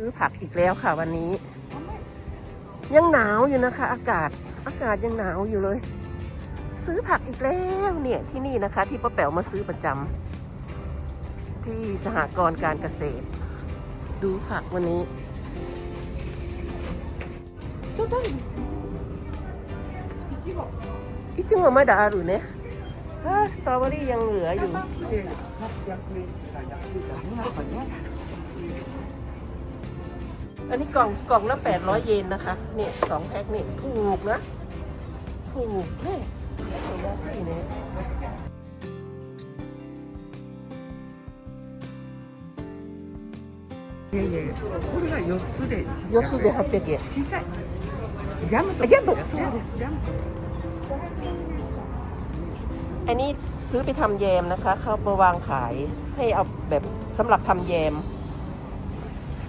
ซื้อผักอีกแล้วค่ะวันนี้ ยังหนาวอยู่นะคะ อากาศอากาศยังหนาวอยู่เลย ซื้อผักอีกแล้วเนี่ยที่นี่นะคะ ที่ป้าแป๋วมาซื้อประจำที่สหกรณ์การเกษตร ดูผักวันนี้อิจิโงะมาดาหรือเนี่ยอ่าสตรอเบอรี่ยังเหลืออยู่ อันนี้กล่องกล่องละแปดร้อยเยนนะคะ เนี่ยสองแพ็คนี่ถูกนะ ถูกแน่โซดาซี่เนี่ย いやいやいやこれが4つで4つで800円小さいジャムとかあジャムそうですジャム อันนี้ซื้อไปทำแยมนะคะ เขามาวางขายให้เอาแบบสำหรับทำแยม แ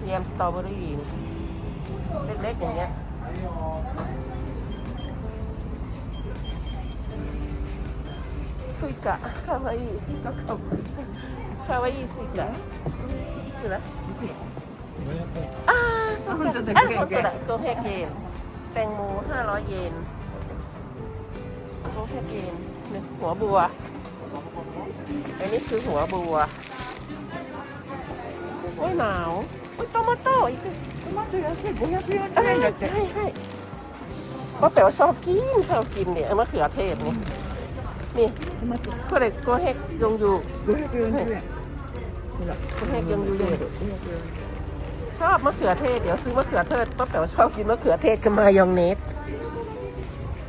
ยมสตรอเบอรี่เล็กๆอย่างเงี้ย สุยกะかわいいかわいいスイカいくらああそうか本当だあ本当だ500円แตงโม500 เยน500เยนเนี่ยหัวบัว อันนี้คือหัวบัว โอ้ยหนาว โอ้ยโตมาโต้อีก トマト安い540 อ่า 円だって ให้ให้ป้าแป๋วชอบกินชอบกินเนี่ยมะเขือเทศนี่ นี่ トマト ก็เลยก็เฮกยงอยู่ 540円ほら ก็เฮกยงอยู่เยอะ 540 ชอบมะเขือเทศ เดี๋ยวซื้อมะเขือเทศป้าแป๋วชอบกินมะเขือเทศกับมายองเนส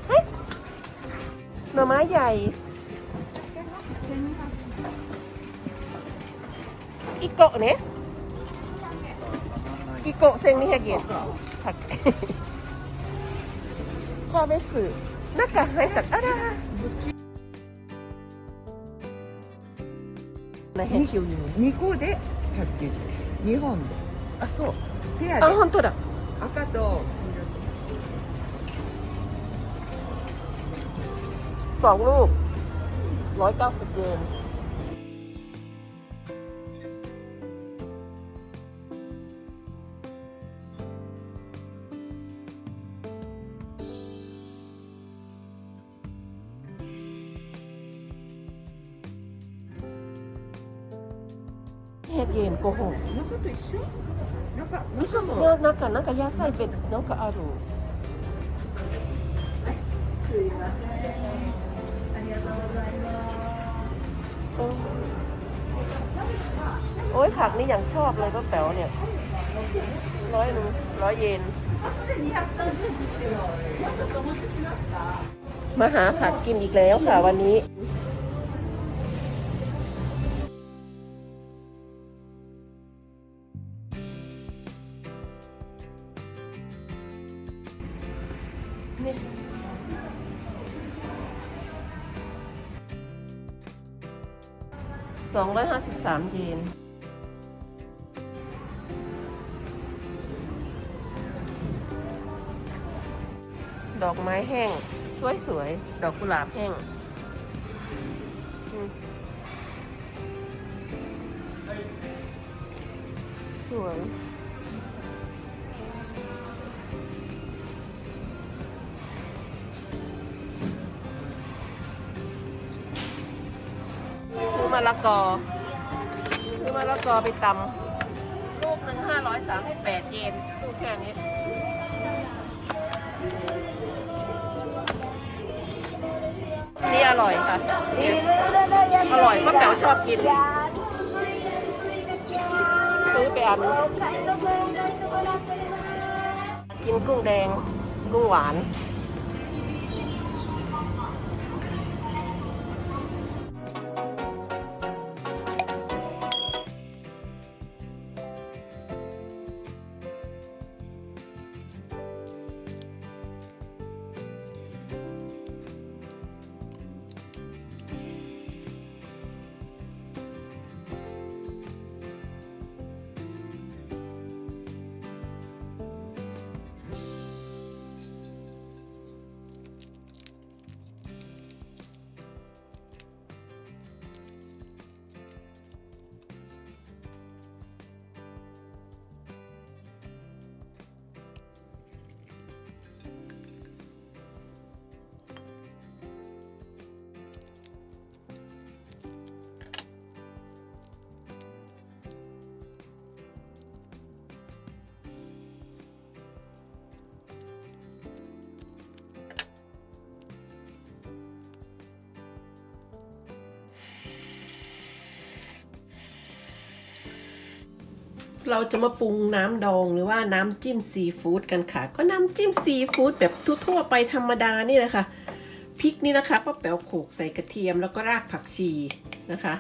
เฮ้ยหน่อไม้ใหญ่ อีโกะเนี่ยอีโกะเซงนี่แฮกเกตผักข้อไม่สื่อหน้ากากหาย 構1200円高い神戸数中入ったらあら2個で190 2本であそうペアであ本当だ赤と緑2ロー190円100円5本味噌の中なんか野菜別なんかあるすいませんありがとうございますโอ้ยผักนี่อย่างชอบเลยป้าแป๋วเนี่ยร้อยหนึ่งร้อยเยนมาหาผักกินอีกแล้วค่ะวันนี้ 3 ยีน ดอกไม้แห้ง สวยๆ ดอกกุหลาบแห้งสวยมะละกอ ซอมะละกอไปตำลูกหนึ่งห้าร้อยสามสิบแปดเยนลูกแค่นี้นี่อร่อยค่ะ อร่อยป้าแป๋วชอบกิน ซื้อไปอัน กินกุ้งแดง กุ้งหวาน เราจะมาปรุงน้ำดองหรือว่าน้ำจิ้มซีฟู้ดกันค่ะ ก็น้ำจิ้มซีฟู้ดแบบทั่วๆไปธรรมดานี่แหละค่ะพริกนี่นะคะป้าแป๋วโขกใส่กระเทียมแล้วก็รากผักชีนะคะ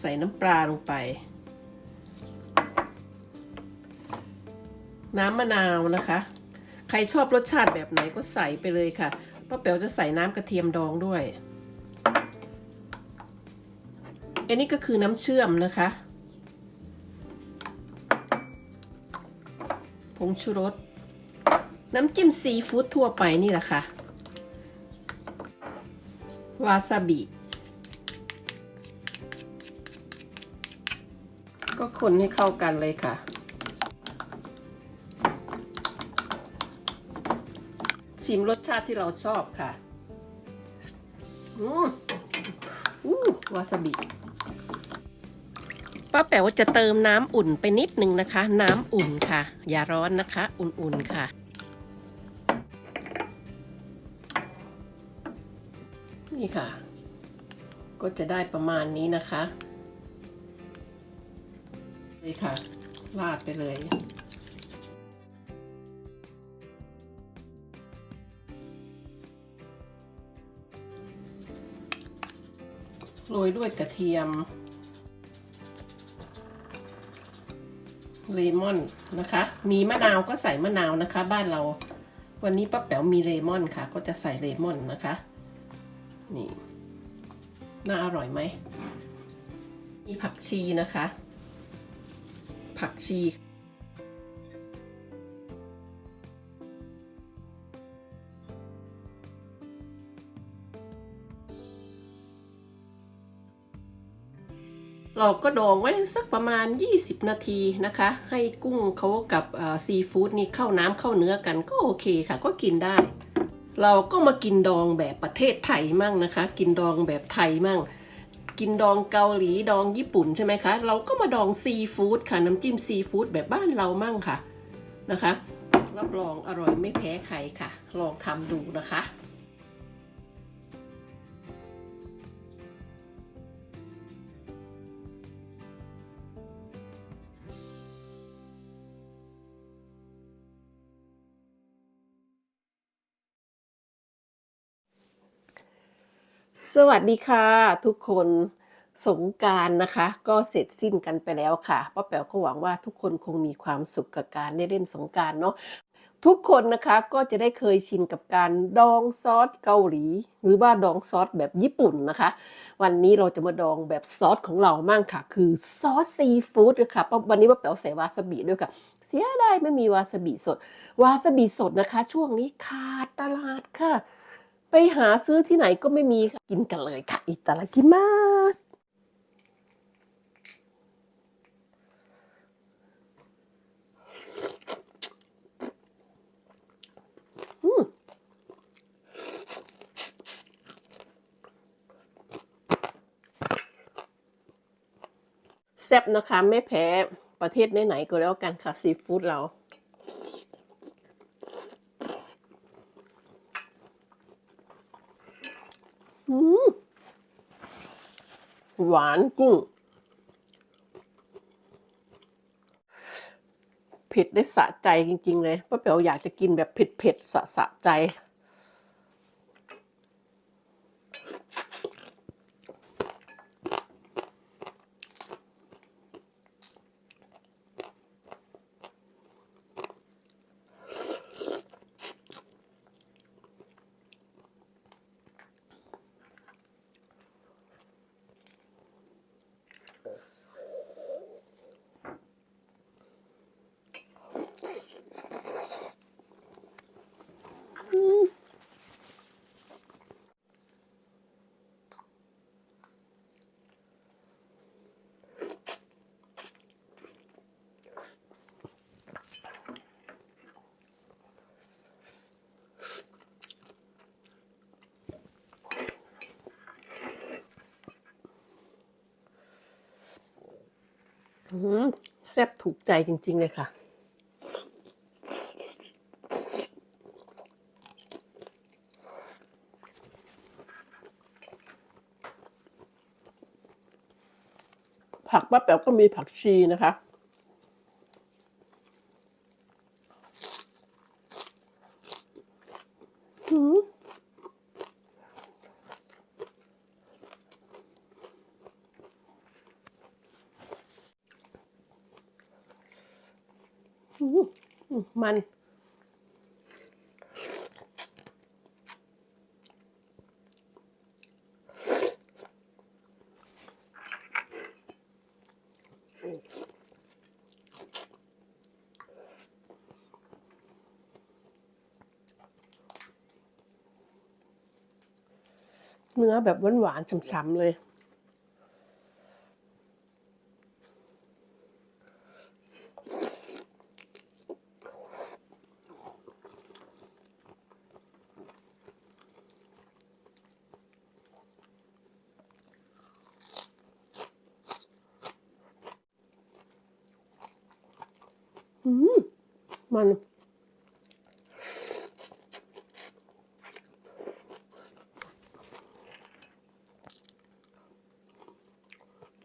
ใส่น้ำปลาลงไป น้ำมะนาวนะคะ ใครชอบรสชาติแบบไหนก็ใส่ไปเลยค่ะป้าแป๋วจะใส่น้ำกระเทียมดองด้วย อันนี้ก็คือน้ำเชื่อมนะคะผงชูรส น้ำจิ้มซีฟู้ดทั่วไปนี่แหละค่ะ วาซาบิ ก็คนให้เข้ากันเลยค่ะ ชิมรสชาติที่เราชอบค่ะ อืมอู้วาซาบิ ป้าแป๋วจะเติมน้ำอุ่นไปนิดนึงนะคะ น้ำอุ่นค่ะ อย่าร้อนนะคะ อุ่นๆค่ะ นี่ค่ะ ก็จะได้ประมาณนี้นะคะนี่ค่ะราดไปเลยโรยด้วยกระเทียม เลมอนนะคะ มีมะนาวก็ใส่มะนาวนะคะ บ้านเรา วันนี้ป้าแป๋วมีเลมอนค่ะ ก็จะใส่เลมอนนะคะ นี่ น่าอร่อยไหม มีผักชีนะคะ ผักชี เราก็ดองไว้สักประมาณ 20 นาทีนะคะ ให้กุ้งเขากับซีฟู้ดนี่เข้าน้ำเข้าเนื้อกันก็โอเคค่ะ ก็กินได้ เราก็มากินดองแบบประเทศไทยมั่งนะคะ กินดองแบบไทยมั่ง กินดองเกาหลีดองญี่ปุ่นใช่ไหมคะ เราก็มาดองซีฟู้ดค่ะ น้ำจิ้มซีฟู้ดแบบบ้านเรามั่งค่ะนะคะ รับรองอร่อยไม่แพ้ใครค่ะ ลองทำดูนะคะ สวัสดีค่ะทุกคนสงการนะคะ ก็เสร็จสิ้นกันไปแล้วค่ะป้าแป๋วก็หวังว่าทุกคนคงมีความสุขกับการได้เล่นสงการเนาะทุกคนนะคะก็จะได้เคยชินกับการดองซอสเกาหลี หรือว่าดองซอสแบบญี่ปุ่นนะคะ วันนี้เราจะมาดองแบบซอสของเรามั่งค่ะ คือซอสซีฟู้ดเลยค่ะป้าวันนี้ป้าแป๋วใส่วาซาบิด้วยค่ะ เสียดายไม่มีวาซาบิสด วาซาบิสดนะคะ ช่วงนี้ขาดตลาดค่ะ ไปหาซื้อที่ไหนก็ไม่มีค่ะ กินกันเลยค่ะ อิตาลีกิมาสแซ่บนะคะ ไม่แพ้ประเทศไหนๆก็แล้วกันค่ะ ซีฟู้ดเรา อืม หวานกุ้ง เผ็ดได้สะใจจริง ๆ เลยป้าเป๋วอยากจะกินแบบเผ็ดๆสะสะใจ แซ่บถูกใจจริง ๆ เลยค่ะ ผักป้าแป๋วก็มีผักชีนะคะ หืมหื มัน เนื้อแบบหวานๆฉ่ำๆเลย อืมมัน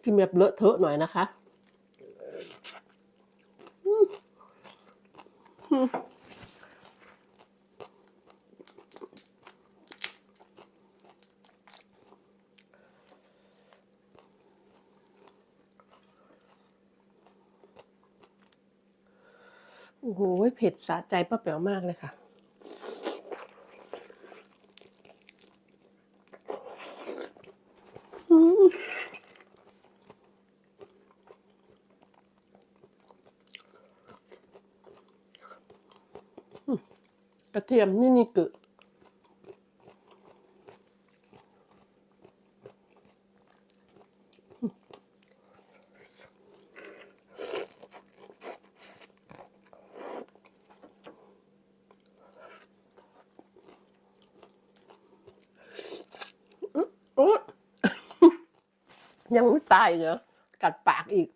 กินแบบเลอะเทอะหน่อยนะคะ อืม โอ้โหเผ็ดสะใจป้าแป๋วมากเลยค่ะ กระเทียมนี่นี่กึโอ๊ย ไม่ตายเหรอกัดปากอีก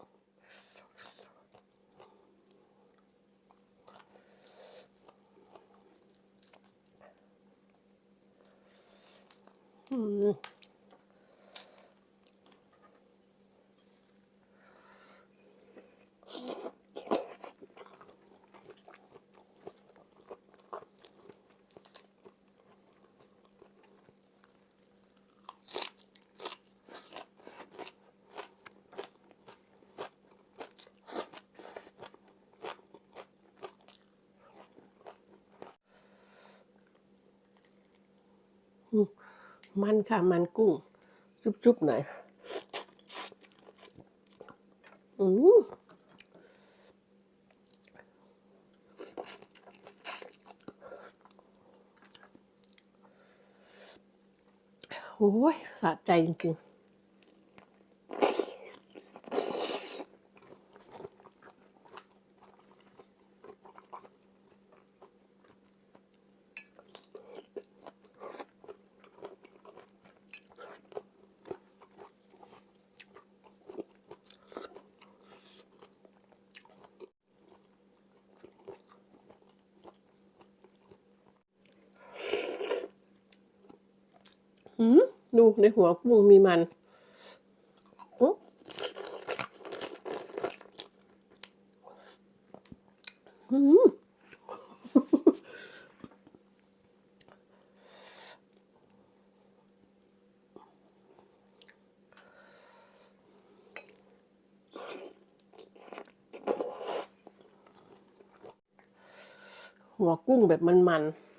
มันค่ะมันกุ้ง จุบๆหน่อยอืมโอ้ยสะใจจริงๆ หืมดูในหัวกุ้งมีมันอืมหัวกุ้งแบบมันๆ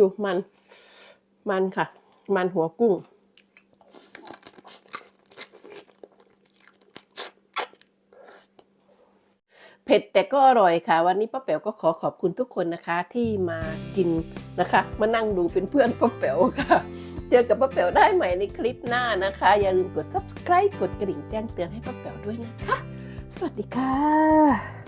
ดูมัน มันค่ะ มันหัวกุ้ง เผ็ดแต่ก็อร่อยค่ะ วันนี้ป้าแป๋วก็ขอขอบคุณทุกคนนะคะ ที่มากินนะคะ มานั่งดูเป็นเพื่อนป้าแป๋วค่ะ เจอกับป้าแป๋วได้ใหม่ในคลิปหน้านะคะ อย่าลืมกด subscribe กดกระดิ่งแจ้งเตือนให้ป้าแป๋วด้วยนะคะ สวัสดีค่ะ